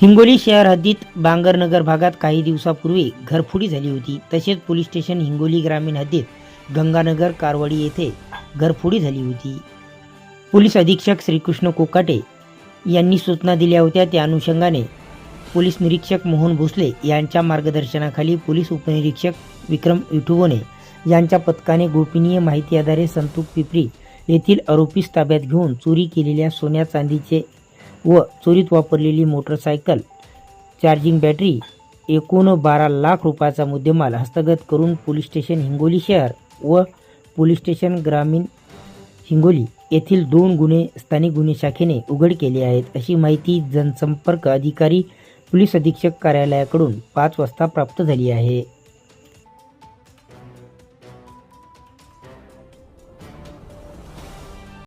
हिंगोली शहर हद्दीत बांगरनगर भागात काही दिवसापूर्वी घरफोडी झाली होती. तसेच पोलीस स्टेशन हिंगोली ग्रामीण हद्दीत गंगानगर कारवाडी येथे घरफोडी झाली होती. पोलीस अधीक्षक श्रीकृष्ण कोकाटे यांनी सूचना दिल्या होत्या. त्या अनुषंगाने पोलीस निरीक्षक मोहन भोसले यांच्या मार्गदर्शनाखाली पोलीस उपनिरीक्षक विक्रम विठुबोने यांच्या पथकाने गोपनीय माहिती आधारे संतूक पिपरी येथील आरोपीस ताब्यात घेऊन चोरी केलेल्या सोन्या चांदीचे व चोरीत वापरलेली मोटरसायकल. चार्जिंग बॅटरी एकूण बारा लाख रुपयाचा मुद्देमाल हस्तगत करून पोलीस स्टेशन हिंगोली शहर व पोलीस स्टेशन ग्रामीण हिंगोली येथील दोन गुन्हे स्थानिक गुन्हे शाखेने उघड केले आहेत अशी माहिती जनसंपर्क अधिकारी पोलीस अधीक्षक कार्यालयाकडून पाच वाजता प्राप्त झाली आहे.